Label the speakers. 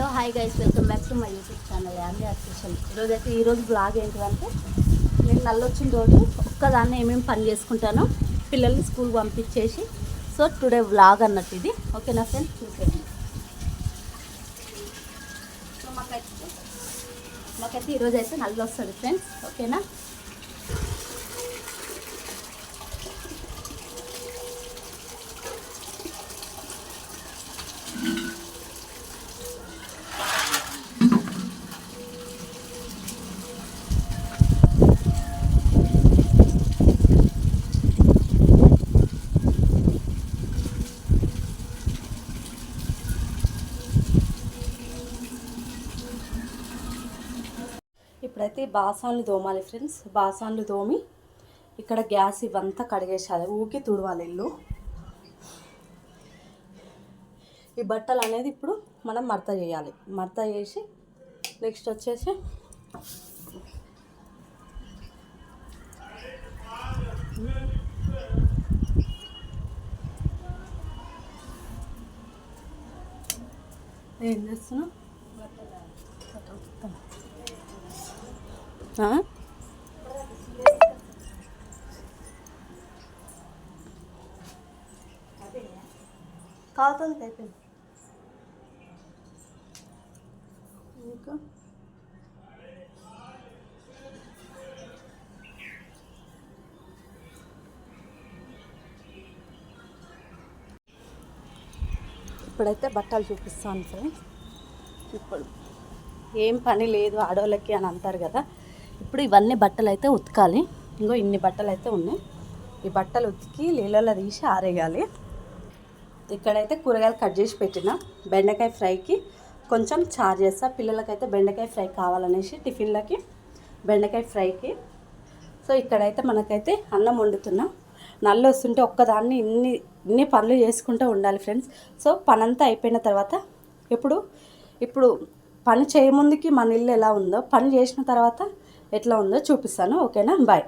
Speaker 1: Hello hi guys welcome back to my YouTube channel యామ్లీ official ఈరోజు అయితే ఈరోజు blog ఏంటిదంటే నేను నల్లొచ్చిన రోజు ఒక్కదాన్ని ఏమేమి పని చేసుకుంటానో పిల్లల్ని స్కూల్ పంపించేసి సో టుడే బ్లాగ్ అన్నట్టు ఇది. ఓకేనా ఫ్రెండ్స్ చూసేయండి సో మాకైతే మాకైతే ఈరోజు అయితే నల్ల వస్తుంది ఫ్రెండ్స్ ఓకేనా ఇప్పుడైతే బాసాన్లు తోమాలి ఫ్రెండ్స్. బాసాన్లు తోమి ఇక్కడ గ్యాస్ ఇవంతా కడిగేసాలి ఊకి తుడవాలి ఇల్లు. ఈ బట్టలు అనేది ఇప్పుడు మనం మడత చేయాలి. మడత చేసి నెక్స్ట్ వచ్చేసి ఏం చేస్తున్నావు? కావుతుంది అయిపోయింది. ఇంకా? ఇప్పుడైతే బట్టలు చూపిస్తాను ఫ్రెండ్స్. ఇప్పుడు ఏం పని లేదు ఆడవాళ్ళకి అని అంటారు కదా. ఇప్పుడు ఇవన్నీ బట్టలు అయితే ఉతకాలి. ఇంకో ఇన్ని బట్టలు అయితే ఉన్నాయి. ఈ బట్టలు ఉతికి నీళ్ళలో తీసి ఆరేయాలి. ఇక్కడైతే కూరగాయలు కట్ చేసి పెట్టిన. బెండకాయ ఫ్రైకి కొంచెం చార్ చేస్తా. పిల్లలకైతే బెండకాయ ఫ్రై కావాలనేసి టిఫిన్లకి బెండకాయ ఫ్రైకి. సో ఇక్కడైతే మనకైతే అన్నం వండుతున్నాం. నల్లు వస్తుంటే ఒక్కదాన్ని ఇన్ని ఇన్ని పనులు చేసుకుంటూ ఉండాలి ఫ్రెండ్స్. సో పనంతా అయిపోయిన తర్వాత ఇప్పుడు ఇప్పుడు పని చేయముందుకి మన ఇల్లు ఎలా ఉందో పని చేసిన తర్వాత ఎట్లా ఉందో చూపిస్తాను. ఓకేనా? బాయ్.